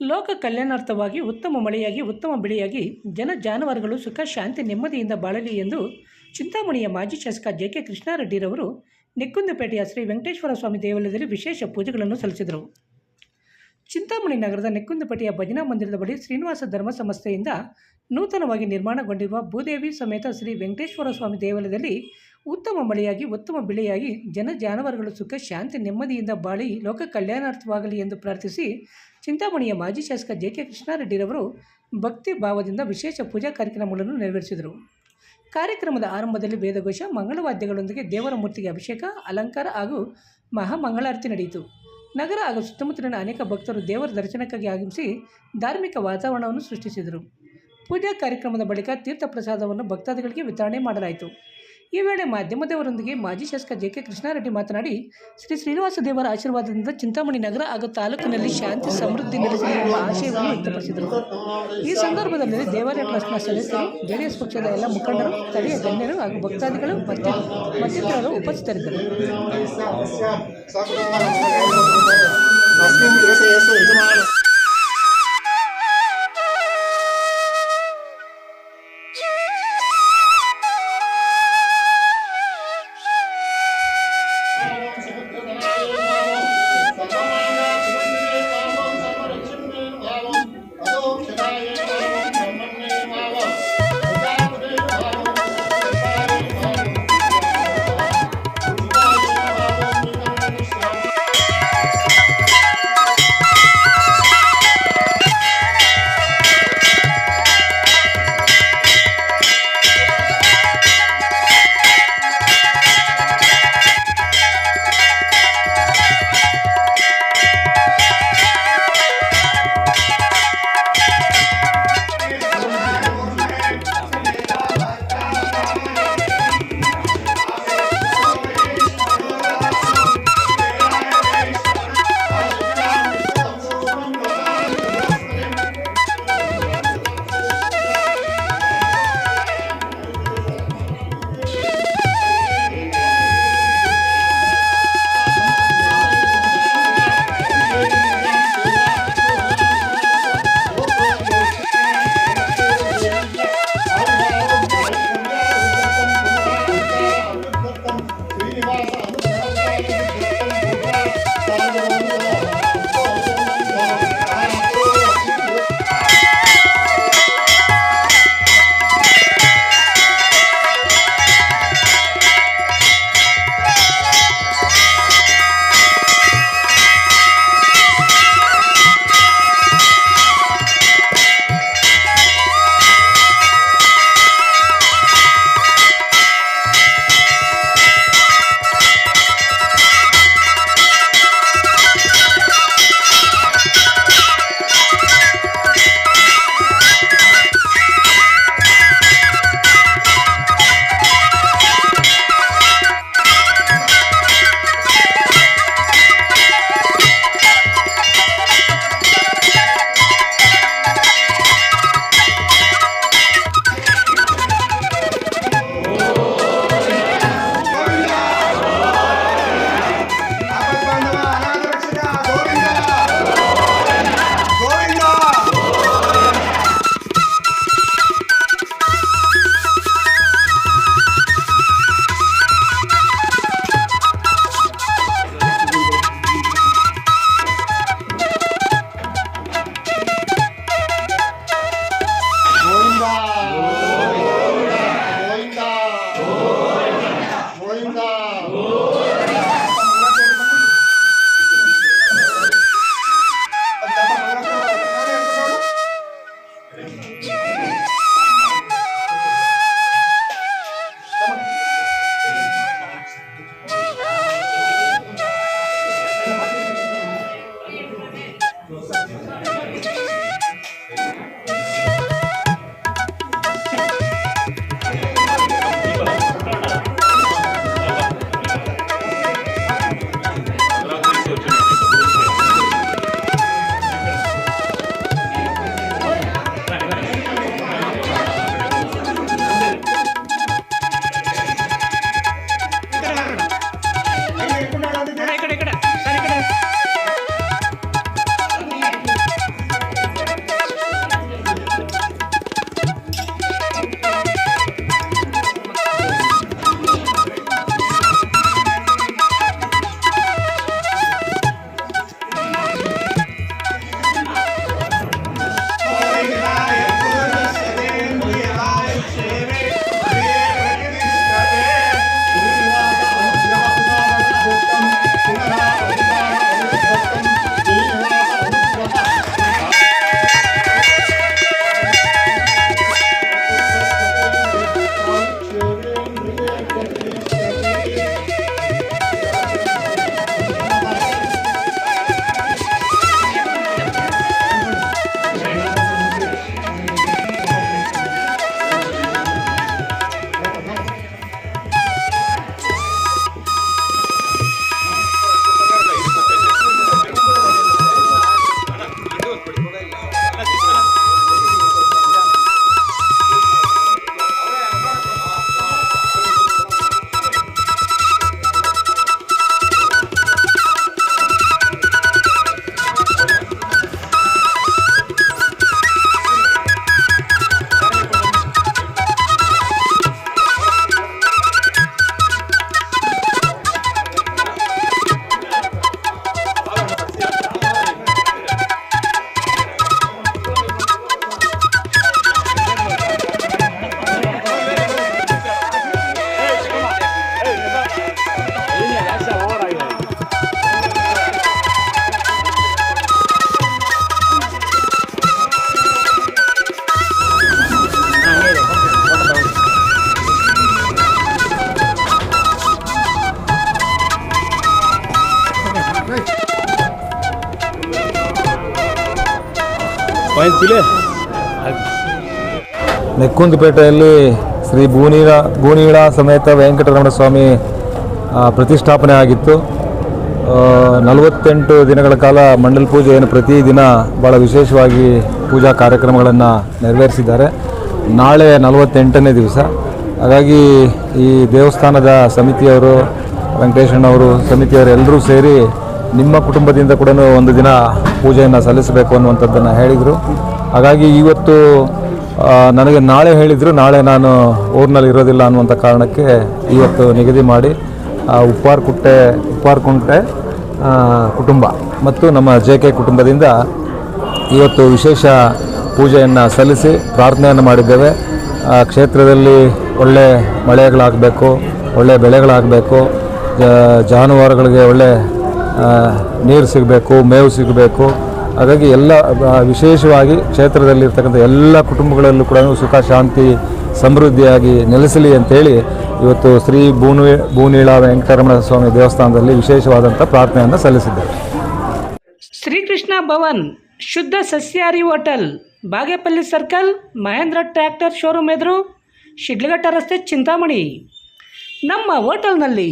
ಲೋಕ ಕಲ್ಯಾಣಾರ್ಥವಾಗಿ ಉತ್ತಮ ಮಳೆಯಾಗಿ, ಉತ್ತಮ ಬೆಳೆಯಾಗಿ, ಜನ ಜಾನುವಾರುಗಳು ಸುಖ, ಶಾಂತಿ, ನೆಮ್ಮದಿಯಿಂದ ಬಾಳಲಿ ಎಂದು ಚಿಂತಾಮಣಿಯ ಮಾಜಿ ಶಾಸಕ ಜೆ ಕೆ ಕೃಷ್ಣಾರೆಡ್ಡಿರವರು ನಿಕ್ಕುಂದಪೇಟೆಯ ಶ್ರೀ ವೆಂಕಟೇಶ್ವರ ಸ್ವಾಮಿ ದೇವಾಲಯದಲ್ಲಿ ವಿಶೇಷ ಪೂಜೆಗಳನ್ನು ಸಲ್ಲಿಸಿದರು. ಚಿಂತಾಮಣಿ ನಗರದ ನೆಕ್ಕುಂದಪಟ್ಟಿಯ ಭಜನಾ ಮಂದಿರದ ಬಳಿ ಶ್ರೀನಿವಾಸ ಧರ್ಮ ಸಂಸ್ಥೆಯಿಂದ ನೂತನವಾಗಿ ನಿರ್ಮಾಣಗೊಂಡಿರುವ ಭೂದೇವಿ ಸಮೇತ ಶ್ರೀ ವೆಂಕಟೇಶ್ವರ ಸ್ವಾಮಿ ದೇವಾಲಯದಲ್ಲಿ ಉತ್ತಮ ಮಳೆಯಾಗಿ, ಉತ್ತಮ ಬೆಳೆಯಾಗಿ, ಜನ ಜಾನುವಾರುಗಳು ಸುಖ, ಶಾಂತಿ, ನೆಮ್ಮದಿಯಿಂದ ಬಾಳಿ, ಲೋಕ ಕಲ್ಯಾಣಾರ್ಥವಾಗಲಿ ಎಂದು ಪ್ರಾರ್ಥಿಸಿ ಚಿಂತಾಮಣಿಯ ಮಾಜಿ ಶಾಸಕ ಜೆ ಕೆ ಕೃಷ್ಣಾರೆಡ್ಡಿರವರು ಭಕ್ತಿ ಭಾವದಿಂದ ವಿಶೇಷ ಪೂಜಾ ಕಾರ್ಯಕ್ರಮಗಳನ್ನು ನೆರವೇರಿಸಿದರು. ಕಾರ್ಯಕ್ರಮದ ಆರಂಭದಲ್ಲಿ ವೇದಘೋಷ, ಮಂಗಳವಾದ್ಯಗಳೊಂದಿಗೆ ದೇವರ ಮೂರ್ತಿಗೆ ಅಭಿಷೇಕ, ಅಲಂಕಾರ ಹಾಗೂ ಮಹಾಮಂಗಳಾರತಿ ನಡೆಯಿತು. ನಗರ ಹಾಗೂ ಸುತ್ತಮುತ್ತಲಿನ ಅನೇಕ ಭಕ್ತರು ದೇವರ ದರ್ಶನಕ್ಕಾಗಿ ಆಗಮಿಸಿ ಧಾರ್ಮಿಕ ವಾತಾವರಣವನ್ನು ಸೃಷ್ಟಿಸಿದರು. ಪೂಜಾ ಕಾರ್ಯಕ್ರಮದ ಬಳಿಕ ತೀರ್ಥ ಪ್ರಸಾದವನ್ನು ಭಕ್ತಾದಿಗಳಿಗೆ ವಿತರಣೆ ಮಾಡಲಾಯಿತು. ಈ ವೇಳೆ ಮಾಧ್ಯಮದವರೊಂದಿಗೆ ಮಾಜಿ ಶಾಸಕ ಜೆ ಕೆ ಕೃಷ್ಣಾರೆಡ್ಡಿ ಮಾತನಾಡಿ, ಶ್ರೀ ಶ್ರೀನಿವಾಸ ದೇವರ ಆಶೀರ್ವಾದದಿಂದ ಚಿಂತಾಮಣಿ ನಗರ ಹಾಗೂ ತಾಲೂಕಿನಲ್ಲಿ ಶಾಂತಿ ಸಮೃದ್ಧಿ ನೆಲೆಸಲಿ ಎಂಬ ಆಶಯವನ್ನು ವ್ಯಕ್ತಪಡಿಸಿದರು. ಈ ಸಂದರ್ಭದಲ್ಲಿ ದೇವಾಲಯ ಟ್ರಸ್ಟ್ನ ಸದಸ್ಯರು, ಜೆಡಿಎಸ್ ಪಕ್ಷದ ಎಲ್ಲ ಮುಖಂಡರು, ಸ್ಥಳೀಯ ಗಣ್ಯರು ಹಾಗೂ ಭಕ್ತಾದಿಗಳು ಮತ್ತು ಮತ್ತಿತರರು ಉಪಸ್ಥಿತರಿದ್ದರು. Oh. ನೆಕ್ಕುಂದಿಪೇಟೆಯಲ್ಲಿ ಶ್ರೀ ಭೂನೀಳ ಭೂನೀಳ ಸಮೇತ ವೆಂಕಟರಮಣ ಸ್ವಾಮಿ ಪ್ರತಿಷ್ಠಾಪನೆ ಆಗಿತ್ತು. ನಲವತ್ತೆಂಟು ದಿನಗಳ ಕಾಲ ಮಂಡಲ ಪೂಜೆ ಏನು ಪ್ರತಿದಿನ ಭಾಳ ವಿಶೇಷವಾಗಿ ಪೂಜಾ ಕಾರ್ಯಕ್ರಮಗಳನ್ನು ನೆರವೇರಿಸಿದ್ದಾರೆ. ನಾಳೆ ನಲವತ್ತೆಂಟನೇ ದಿವಸ. ಹಾಗಾಗಿ ಈ ದೇವಸ್ಥಾನದ ಸಮಿತಿಯವರು, ವೆಂಕಟೇಶಣ್ಣವರು ಸಮಿತಿಯವರು ಎಲ್ಲರೂ ಸೇರಿ ನಿಮ್ಮ ಕುಟುಂಬದಿಂದ ಕೂಡ ಒಂದು ದಿನ ಪೂಜೆಯನ್ನು ಸಲ್ಲಿಸಬೇಕು ಅನ್ನುವಂಥದ್ದನ್ನು ಹೇಳಿದರು. ಹಾಗಾಗಿ ಇವತ್ತು ನನಗೆ ನಾಳೆ ಹೇಳಿದರು ನಾಳೆ ನಾನು ಊರಿನಲ್ಲಿ ಇರೋದಿಲ್ಲ ಅನ್ನುವಂಥ ಕಾರಣಕ್ಕೆ ಇವತ್ತು ನಿಗದಿ ಮಾಡಿ ಆ, ಉಪ್ಪಾರ್ ಕುಟ್ಟೆ ಉಪ್ಪಾರ್ ಕುಂಟೆ ಕುಟುಂಬ ಮತ್ತು ನಮ್ಮ ಜೆ ಕೆ ಕುಟುಂಬದಿಂದ ಇವತ್ತು ವಿಶೇಷ ಪೂಜೆಯನ್ನು ಸಲ್ಲಿಸಿ ಪ್ರಾರ್ಥನೆಯನ್ನು ಮಾಡಿದ್ದೇವೆ. ಆ, ಕ್ಷೇತ್ರದಲ್ಲಿ ಒಳ್ಳೆ ಮಳೆಗಳಾಗಬೇಕು ಒಳ್ಳೆ ಬೆಳೆಗಳಾಗಬೇಕು ಜಾನುವಾರುಗಳಿಗೆ ಒಳ್ಳೆ ನೀರು ಸಿಗಬೇಕು, ಮೇವು ಸಿಗಬೇಕು. ಹಾಗಾಗಿ ಎಲ್ಲ ವಿಶೇಷವಾಗಿ ಕ್ಷೇತ್ರದಲ್ಲಿರ್ತಕ್ಕಂಥ ಎಲ್ಲ ಕುಟುಂಬಗಳಲ್ಲೂ ಕೂಡ ಸುಖ, ಶಾಂತಿ, ಸಮೃದ್ಧಿಯಾಗಿ ನೆಲೆಸಲಿ ಅಂತೇಳಿ ಇವತ್ತು ಶ್ರೀ ಭೂನಿ, ಭೂನೀಳ ವೆಂಕಟರಮಣ ಸ್ವಾಮಿ ದೇವಸ್ಥಾನದಲ್ಲಿ ವಿಶೇಷವಾದಂಥ ಪ್ರಾರ್ಥನೆಯನ್ನು ಸಲ್ಲಿಸಿದ್ದೇವೆ ಶ್ರೀಕೃಷ್ಣ ಭವನ್, ಶುದ್ಧ ಸಸ್ಯಾಹಾರಿ hotel, Bagepalli circle, Mahindra tractor showroom ಎದುರು, ಶಿಡ್ಲಘಟ್ಟ ರಸ್ತೆ ಚಿಂತಾಮಣಿ. ನಮ್ಮ ಹೋಟೆಲ್ನಲ್ಲಿ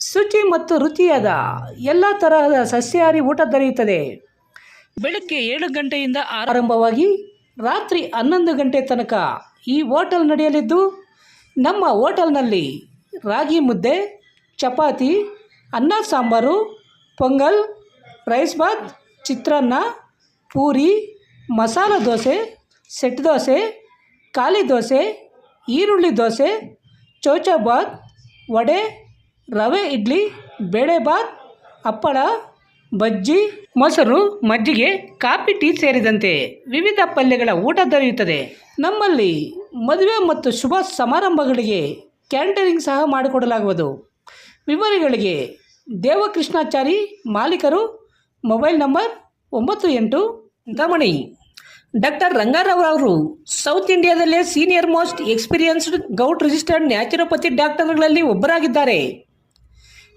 ಶುಚಿ ಮತ್ತು ರುಚಿಯಾದ ಎಲ್ಲ ತರಹದ ಸಸ್ಯಾಹಾರಿ ಊಟ ದೊರೆಯುತ್ತದೆ. ಬೆಳಗ್ಗೆ ಏಳು ಗಂಟೆಯಿಂದ ಆರಂಭವಾಗಿ ರಾತ್ರಿ ಹನ್ನೊಂದು ಗಂಟೆ ತನಕ ಈ ಹೋಟೆಲ್ ನಡೆಯಲಿದ್ದು, ನಮ್ಮ ಹೋಟೆಲ್ನಲ್ಲಿ ರಾಗಿ ಮುದ್ದೆ, ಚಪಾತಿ, ಅನ್ನ ಸಾಂಬಾರು, ಪೊಂಗಲ್, ರೈಸ್ ಬಾತ್ ಚಿತ್ರಾನ್ನ, ಪೂರಿ, ಮಸಾಲ ದೋಸೆ, ಸೆಟ್ ದೋಸೆ, ಖಾಲಿ ದೋಸೆ, ಈರುಳ್ಳಿ ದೋಸೆ ಚೌಚಾಬಾತ್ ವಡೆ ರವೆ, ಇಡ್ಲಿ, ಬೇಳೆ ಬಾತ್, ಹಪ್ಪಳ, ಬಜ್ಜಿ, ಮೊಸರು, ಮಜ್ಜಿಗೆ, ಕಾಫಿ, ಟೀ ಸೇರಿದಂತೆ ವಿವಿಧ ಪಲ್ಯಗಳ ಊಟ ದೊರೆಯುತ್ತದೆ. ನಮ್ಮಲ್ಲಿ ಮದುವೆ ಮತ್ತು ಶುಭ ಸಮಾರಂಭಗಳಿಗೆ ಕ್ಯಾಂಟರಿಂಗ್ ಸಹ ಮಾಡಿಕೊಡಲಾಗುವುದು. ವಿವರಗಳಿಗೆ ದೇವಕೃಷ್ಣಾಚಾರಿ ಮಾಲೀಕರು, ಮೊಬೈಲ್ ನಂಬರ್ ಒಂಬತ್ತು ಎಂಟು ದಮಣಿ ಡಾಕ್ಟರ್ ರಂಗಾರಾವ್ ಅವರು south ಇಂಡಿಯಾದಲ್ಲೇ senior most experienced govt registered naturopathy ಡಾಕ್ಟರ್ಗಳಲ್ಲಿ ಒಬ್ಬರಾಗಿದ್ದಾರೆ.